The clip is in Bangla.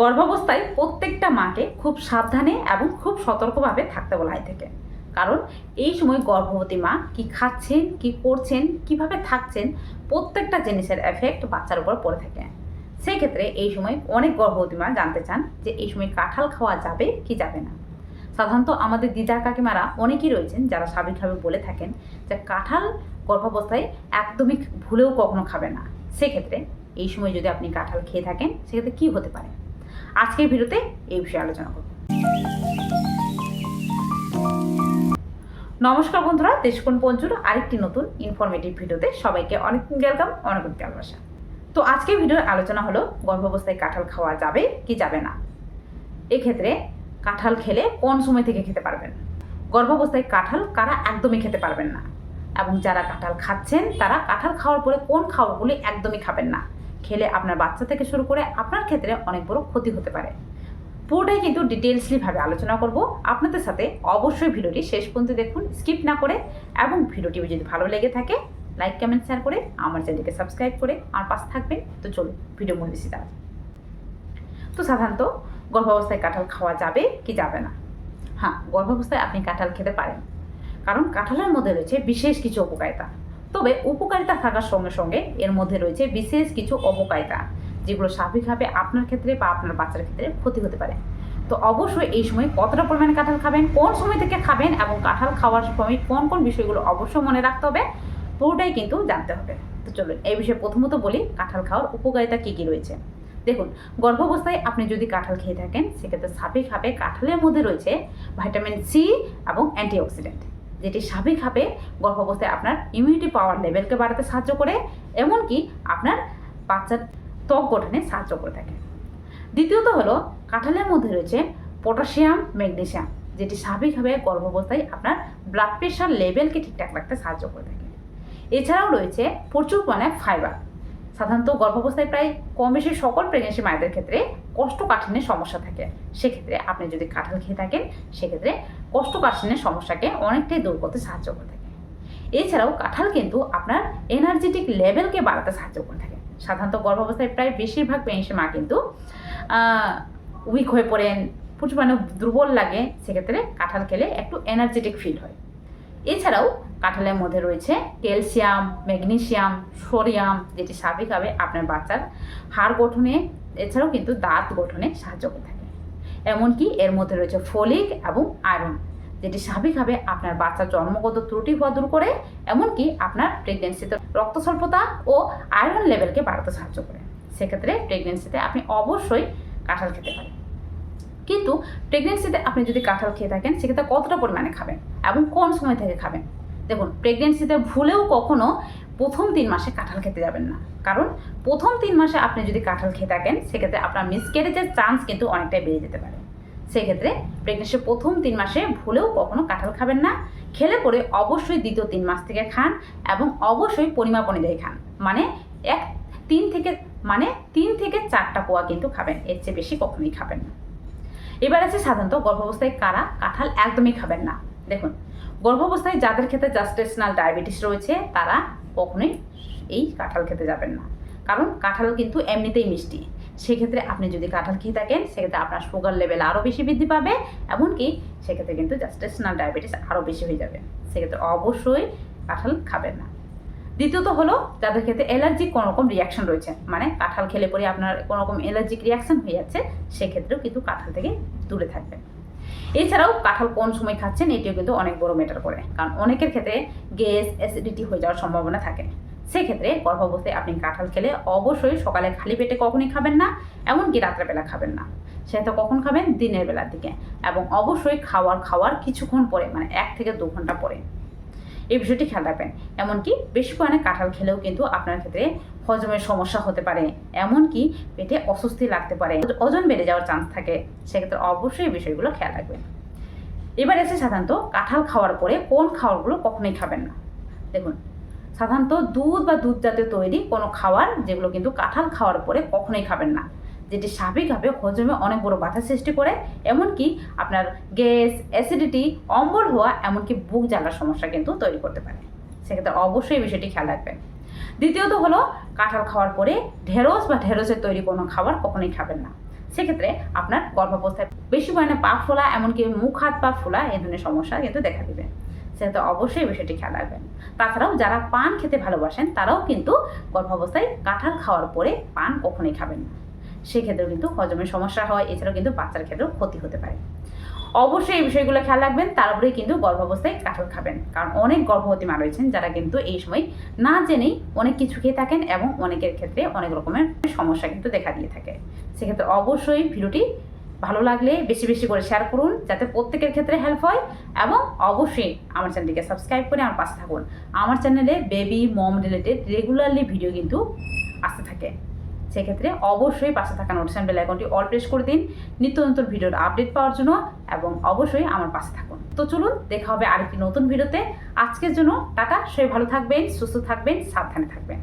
গর্ভাবস্থায় প্রত্যেকটা মাকে খুব সাবধানে এবং খুব সতর্কভাবে থাকতে বলা হয় থাকে কারণ এই সময় গর্ভবতী মা কি খাচ্ছেন, কি করছেন, কীভাবে থাকছেন, প্রত্যেকটা জিনিসের এফেক্ট বাচ্চার উপর পড়ে থাকে। সেই ক্ষেত্রে এই সময় অনেক গর্ভবতী মা জানতে চান যে এই সময় কাঁঠাল খাওয়া যাবে কি যাবে না। সাধারণত আমাদের দিদা কাকিমারা অনেকেই রয়েছেন যারা স্বাভাবিকভাবে বলে থাকেন যে কাঁঠাল গর্ভাবস্থায় একদমই ভুলেও কখনো খাবে না। সেক্ষেত্রে এই সময় যদি আপনি কাঁঠাল খেয়ে থাকেন, সেক্ষেত্রে কী হতে পারে? আজকের ভিডিওতে এই বিষয়ে আলোচনা করব। নমস্কার বন্ধুরা, দেশকোণ পঞ্চুর আরেকটি নতুন ইনফরমেটিভ ভিডিওতে সবাইকে অনেক ওয়েলকাম অনেক ভালোবাসা। তো আজকের ভিডিওর আলোচনা হলো গর্ভাবস্থায় কাঁঠাল খাওয়া যাবে কি যাবে না? এক্ষেত্রে কাঁঠাল খেলে কোন সময় থেকে খেতে পারবেন? গর্ভাবস্থায় কাঁঠাল কারা একদমই খেতে পারবেন না। এবং যারা কাঁঠাল খাচ্ছেন, তারা কাঁঠাল খাওয়ার পরে কোন খাবারগুলি একদমই খাবেন না। খেলে আপনার বাচ্চা থেকে শুরু করে আপনার ক্ষেত্রে অনেক বড় ক্ষতি হতে পারে। পুরোটাই কিন্তু ডিটেলসলিভাবে আলোচনা করব। আপনাদের সাথে অবশ্যই ভিডিওটি শেষ পর্যন্ত দেখুন, স্কিপ না করে, এবং ভিডিওটি যদি ভালো লেগে থাকে, লাইক, কমেন্ট, শেয়ার করে আমার চ্যানেলকে সাবস্ক্রাইব করে আমার পাশে থাকবেন। তো চলুন, ভিডিও মূল বেশি তো সাধারণত গর্ভাবস্থায় কাঁঠাল খাওয়া যাবে কি যাবে না? হ্যাঁ গর্ভাবস্থায় আপনি কাঁঠাল খেতে পারেন। কারণ কাঁঠালের মধ্যে রয়েছে বিশেষ কিছু উপকারিতা। তবে উপকারিতা থাকার সঙ্গে সঙ্গে এর মধ্যে রয়েছে বিশেষ কিছু অপকারিতা, যেগুলো স্বাভাবিকভাবে আপনার ক্ষেত্রে বা আপনার বাচ্চার ক্ষেত্রে ক্ষতি হতে পারে। তো অবশ্যই এই সময় কতটা পরিমাণে কাঁঠাল খাবেন, কোন সময় থেকে খাবেন এবং কাঁঠাল খাওয়ার সময় কোন কোন বিষয়গুলো অবশ্যই মনে রাখতে হবে, পুরোটাই কিন্তু জানতে হবে। তো চলুন এই বিষয়ে প্রথমত বলি কাঁঠাল খাওয়ার উপকারিতা কী কী রয়েছে। দেখুন, গর্ভাবস্থায় আপনি যদি কাঁঠাল খেয়ে থাকেন, সেক্ষেত্রে স্বাভাবিকভাবে কাঁঠালের মধ্যে রয়েছে ভাইটামিন সি এবং অ্যান্টিঅক্সিডেন্ট। যেটি স্বাভাবিকভাবে গর্ভাবস্থায় আপনার ইমিউনিটি পাওয়ার লেভেলকে বাড়াতে সাহায্য করে, এমনকি আপনার বাচ্চার ত্বক গঠনে সাহায্য করে থাকে। দ্বিতীয়ত হলো, কাঁঠালের মধ্যে রয়েছে পটাশিয়াম ম্যাগনেশিয়াম যেটি স্বাভাবিকভাবে গর্ভাবস্থায় আপনার ব্লাড প্রেশার লেভেলকে ঠিকঠাক রাখতে সাহায্য করে থাকে। এছাড়াও রয়েছে প্রচুর পরিমাণে ফাইবার সাধারণত গর্ভাবস্থায় প্রায় কম বেশি সকল প্রেগনেন্সি মায়েদের ক্ষেত্রে কোষ্ঠকাঠিন্যের সমস্যা থাকে। সেক্ষেত্রে আপনি যদি কাঁঠাল খেয়ে থাকেন, সেক্ষেত্রে কোষ্ঠকাঠিন্যের সমস্যাকে অনেকটাই দূর করতে সাহায্য করে থাকে। এছাড়াও কাঁঠাল কিন্তু আপনার এনার্জেটিক লেভেলকে বাড়াতে সাহায্য করে থাকে। সাধারণত গর্ভাবস্থায় প্রায় বেশিরভাগ প্রেগনেন্সি মা কিন্তু উইক হয়ে পড়েন, প্রচুর পরিমাণে দুর্বল লাগে, সেক্ষেত্রে কাঁঠাল খেলে একটু এনার্জেটিক ফিল হয়। এছাড়াও কাঁঠালের মধ্যে রয়েছে ক্যালসিয়াম, ম্যাগনেসিয়াম, সোডিয়াম, যেটি স্বাভাবিকভাবে আপনার বাচ্চার হাড় গঠনে, এছাড়াও কিন্তু দাঁত গঠনে সাহায্য করে থাকে। এমনকি এর মধ্যে রয়েছে ফলিক এবং আয়রন, যেটি স্বাভাবিকভাবে আপনার বাচ্চার জন্মগত ত্রুটি হওয়া দূর করে, এমনকি আপনার প্রেগনেন্সিতে রক্ত স্বল্পতা ও আয়রন লেভেলকে বাড়াতে সাহায্য করে। সেক্ষেত্রে প্রেগনেন্সিতে আপনি অবশ্যই কাঁঠাল খেতে পারেন। কিন্তু প্রেগনেন্সিতে আপনি যদি কাঁঠাল খেয়ে থাকেন, সেক্ষেত্রে কতটা পরিমাণে খাবেন এবং কোন সময় থেকে খাবেন? দেখুন প্রেগনেন্সিতে ভুলেও কখনো প্রথম তিন মাসে কাঁঠাল খেতে যাবেন না। কারণ প্রথম তিন মাসে আপনি যদি কাঁঠাল খেয়ে থাকেন, সেক্ষেত্রে আপনার মিসক্যারেজের চান্স কিন্তু অনেকটাই বেড়ে যেতে পারে। সেক্ষেত্রে প্রেগনেন্সির প্রথম তিন মাসে ভুলেও কখনো কাঁঠাল খাবেন না। খেলে পরে অবশ্যই দ্বিতীয় তিন মাস থেকে খান এবং অবশ্যই পরিমাপ অনুযায়ী খান। মানে এক, তিন থেকে মানে তিন থেকে চারটা পোয়া কিন্তু খাবেন, এর চেয়ে বেশি কখনোই খাবেন না। এবার আছে সাধারণত গর্ভাবস্থায় কারা কাঁঠাল একদমই খাবেন না। দেখুন গর্ভাবস্থায় যাদের ক্ষেত্রে জাস্টেশনাল ডায়াবেটিস রয়েছে, তারা কখনোই এই কাঁঠাল খেতে যাবেন না। কারণ কাঁঠাল কিন্তু এমনিতেই মিষ্টি। সেক্ষেত্রে আপনি যদি কাঁঠাল খেয়ে থাকেন, সেক্ষেত্রে আপনার সুগার লেভেল আরও বেশি বৃদ্ধি পাবে, এমনকি সেক্ষেত্রে কিন্তু জাস্টেশনাল ডায়াবেটিস আরও বেশি হয়ে যাবে। সেক্ষেত্রে অবশ্যই কাঁঠাল খাবেন না। দ্বিতীয়ত হলো, যাদের ক্ষেত্রে অ্যালার্জিক কোনো রকম রিয়াকশন রয়েছে মানে কাঁঠাল খেলে পরে আপনার কোনো রকম অ্যালার্জিক রিয়াকশন হয়ে যাচ্ছে, সেক্ষেত্রেও কিন্তু কাঁঠাল থেকে দূরে থাকবেন। এছাড়াও কাঁঠাল কোন সময় খাচ্ছেন এটিও কিন্তু অনেক বড় ম্যাটার করে, কারণ অনেকের ক্ষেত্রে গ্যাস অ্যাসিডিটি হয়ে যাওয়ার সম্ভাবনা থাকে। সেক্ষেত্রে গর্ভাবস্থায় আপনি কাঁঠাল খেলে অবশ্যই সকালে খালি পেটে কখনই খাবেন না, এমনকি রাত্রেবেলা খাবেন না। সেটা কখন খাবেন? দিনের বেলার দিকে। এবং অবশ্যই খাওয়ার খাওয়ার কিছুক্ষণ পরে মানে এক থেকে দু ঘণ্টা পরে। এই বিষয়টি খেয়াল রাখবেন। এমনকি বেশি পরিমাণে কাঁঠাল খেলেও কিন্তু আপনার ক্ষেত্রে হজমের সমস্যা হতে পারে, এমনকি পেটে অস্বস্তি লাগতে পারে। ওজন বেড়ে যাওয়ার চান্স থাকে, সেক্ষেত্রে অবশ্যই এই বিষয়গুলো খেয়াল রাখবেন। এবার এসে সাধারণত কাঁঠাল খাওয়ার পরে কোন খাবারগুলো কখনোই খাবেন না। দেখুন, সাধারণত দুধ বা দুধ জাতীয় তৈরি কোনো খাবার যেগুলো কিন্তু কাঁঠাল খাওয়ার পরে কখনোই খাবেন না। যেটি স্বাভাবিকভাবে হজমে অনেক বড় বাধা সৃষ্টি করে, এমনকি আপনার গ্যাস অ্যাসিডিটি অম্বল হওয়া, এমনকি বুক জ্বালার সমস্যা কিন্তু তৈরি করতে পারে। সেক্ষেত্রে অবশ্যই বিষয়টি খেয়াল রাখবেন। দ্বিতীয়ত হলো, কাঁঠাল খাওয়ার পরে ঢেঁড়স বা ঢেঁড়সের তৈরি কোনো খাবার কখনোই খাবেন না। সেক্ষেত্রে আপনার গর্ভাবস্থায় বেশি পরিমাণে পা ফোলা, এমনকি মুখ, হাত, পা ফোলা এই ধরনের সমস্যা কিন্তু দেখা দেবে। সেহেতু অবশ্যই বিষয়টি খেয়াল রাখবেন। তাছাড়াও যারা পান খেতে ভালোবাসেন, তারাও কিন্তু গর্ভাবস্থায় কাঁঠাল খাওয়ার পরে পান কখনোই খাবেন না। সেক্ষেত্রেও কিন্তু হজমের সমস্যা হয়, এছাড়াও কিন্তু বাচ্চার ক্ষেত্রেও ক্ষতি হতে পারে। অবশ্যই এই বিষয়গুলো খেয়াল রাখবেন। তারপরেই কিন্তু গর্ভাবস্থায় কাঁঠাল খাবেন। কারণ অনেক গর্ভবতী মা রয়েছেন যারা কিন্তু এই সময় না জেনেই অনেক কিছু খেয়ে থাকেন এবং অনেকের ক্ষেত্রে অনেক রকমের সমস্যা কিন্তু দেখা দিয়ে থাকে। সেক্ষেত্রে অবশ্যই ভিডিওটি ভালো লাগলে বেশি বেশি করে শেয়ার করুন যাতে প্রত্যেকের ক্ষেত্রে হেল্প হয় এবং অবশ্যই আমার চ্যানেলটিকে সাবস্ক্রাইব করে আমার পাশে থাকুন। আমার চ্যানেলে baby mom related regularly video কিন্তু আসতে থাকে। সেক্ষেত্রে অবশ্যই পাশে থাকা নোটিশন বেল আইকনটি অল প্রেস করে দিন, নিত্য নতুন ভিডিওর আপডেট পাওয়ার জন্য এবং অবশ্যই আমার পাশে থাকুন। তো চলুন, দেখা হবে আরেকটি নতুন ভিডিওতে। আজকের জন্য টাটা, সবাই ভালো থাকবেন, সুস্থ থাকবেন, সাবধানে থাকবেন।